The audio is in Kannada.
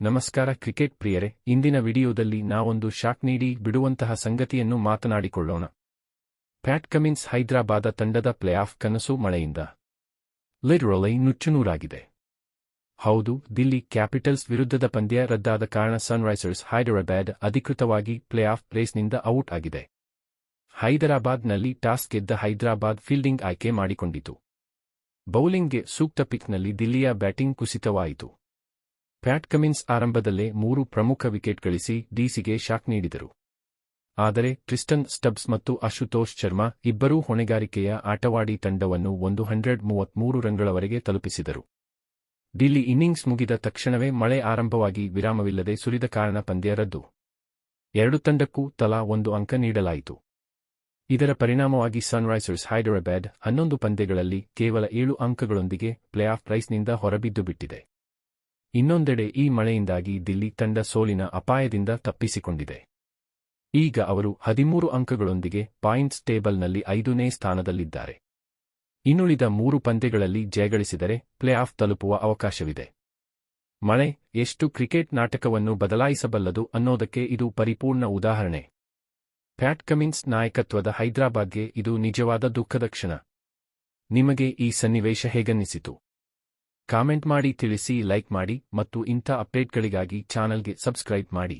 ನಮಸ್ಕಾರ ಕ್ರಿಕೆಟ್ ಪ್ರಿಯರೇ, ಇಂದಿನ ವಿಡಿಯೋದಲ್ಲಿ ನಾವೊಂದು ಶಾಕ್ ನೀಡಿ ಬಿಡುವಂತಹ ಸಂಗತಿಯನ್ನು ಮಾತನಾಡಿಕೊಳ್ಳೋಣ. ಪ್ಯಾಟ್ ಕಮಿನ್ಸ್ ಹೈದರಾಬಾದ ತಂಡದ ಪ್ಲೇಆಫ್ ಕನಸು ಮಳೆಯಿಂದ. ಲಿಡ್ರೊಲೈ ನುಚ್ಚುನೂರಾಗಿದೆ. ಹೌದು, ದಿಲ್ಲಿ ಕ್ಯಾಪಿಟಲ್ಸ್ ವಿರುದ್ಧದ ಪಂದ್ಯ ರದ್ದಾದ ಕಾರಣ ಸನ್ರೈಸರ್ಸ್ ಹೈದರಾಬಾದ್ ಅಧಿಕೃತವಾಗಿ ಪ್ಲೇಆಫ್ ರೇಸ್ನಿಂದ ಔಟ್ ಆಗಿದೆ. ಹೈದರಾಬಾದ್ನಲ್ಲಿ ಟಾಸ್ ಗೆದ್ದ ಹೈದರಾಬಾದ್ ಫೀಲ್ಡಿಂಗ್ ಆಯ್ಕೆ ಮಾಡಿಕೊಂಡಿತು. ಬೌಲಿಂಗ್ಗೆ ಸೂಕ್ತ ಪಿಕ್ನಲ್ಲಿ ದಿಲ್ಲಿಯ ಬ್ಯಾಟಿಂಗ್ ಕುಸಿತವಾಯಿತು. ಪ್ಯಾಟ್ ಕಮಿನ್ಸ್ ಆರಂಭದಲ್ಲೇ ಮೂರು ಪ್ರಮುಖ ವಿಕೆಟ್ ಗಳಿಸಿ ಡಿಸಿಗೆ ಶಾಕ್ ನೀಡಿದರು. ಆದರೆ ಕ್ರಿಸ್ಟನ್ ಸ್ಟಬ್ಸ್ ಮತ್ತು ಅಶುತೋಷ್ ಶರ್ಮಾ ಇಬ್ಬರೂ ಹೊಣೆಗಾರಿಕೆಯ ಆಟವಾಡಿ ತಂಡವನ್ನು ಒಂದು ಹಂಡ್ರೆಡ್ ಮೂವತ್ಮೂರು ರನ್ಗಳವರೆಗೆ ತಲುಪಿಸಿದರು. ಡಿಲ್ಲಿ ಇನ್ನಿಂಗ್ಸ್ ಮುಗಿದ ತಕ್ಷಣವೇ ಮಳೆ ಆರಂಭವಾಗಿ ವಿರಾಮವಿಲ್ಲದೆ ಸುರಿದ ಕಾರಣ ಪಂದ್ಯ ರದ್ದು. ಎರಡು ತಂಡಕ್ಕೂ ತಲಾ ಒಂದು ಅಂಕ ನೀಡಲಾಯಿತು. ಇದರ ಪರಿಣಾಮವಾಗಿ ಸನ್ರೈಸರ್ಸ್ ಹೈದರಾಬಾದ್ ಹನ್ನೊಂದು ಪಂದ್ಯಗಳಲ್ಲಿ ಕೇವಲ ಏಳು ಅಂಕಗಳೊಂದಿಗೆ ಪ್ಲೇಆಫ್ ರೈಸ್ನಿಂದ ಹೊರಬಿದ್ದು ಬಿಟ್ಟಿದೆ ಇನ್ನೊಂದೆಡೆ ಈ ಮಳೆಯಿಂದಾಗಿ ದಿಲ್ಲಿ ತಂಡ ಸೋಲಿನ ಅಪಾಯದಿಂದ ತಪ್ಪಿಸಿಕೊಂಡಿದೆ. ಈಗ ಅವರು ಹದಿಮೂರು ಅಂಕಗಳೊಂದಿಗೆ ಪಾಯಿಂಟ್ಸ್ ಟೇಬಲ್ನಲ್ಲಿ ಐದನೇ ಸ್ಥಾನದಲ್ಲಿದ್ದಾರೆ. ಇನ್ನುಳಿದ ಮೂರು ಪಂದ್ಯಗಳಲ್ಲಿ ಜಯಗಳಿಸಿದರೆ ಪ್ಲೇಆಫ್ ತಲುಪುವ ಅವಕಾಶವಿದೆ. ಮಳೆ ಎಷ್ಟು ಕ್ರಿಕೆಟ್ ನಾಟಕವನ್ನು ಬದಲಾಯಿಸಬಲ್ಲದು ಅನ್ನೋದಕ್ಕೆ ಇದು ಪರಿಪೂರ್ಣ ಉದಾಹರಣೆ. ಪ್ಯಾಟ್ ಕಮಿನ್ಸ್ ನಾಯಕತ್ವದ ಹೈದರಾಬಾದ್ಗೆ ಇದು ನಿಜವಾದ ದುಃಖದ ಕ್ಷಣ. ನಿಮಗೆ ಈ ಸನ್ನಿವೇಶ ಹೇಗನ್ನಿಸಿತು? ಕಾಮೆಂಟ್ ಮಾಡಿ ತಿಳಿಸಿ ಲೈಕ್ ಮಾಡಿ ಮತ್ತು ಇಂಥ ಅಪ್ಡೇಟ್ಗಳಿಗಾಗಿ ಚಾನಲ್ಗೆ ಸಬ್ಸ್ಕ್ರೈಬ್ ಮಾಡಿ.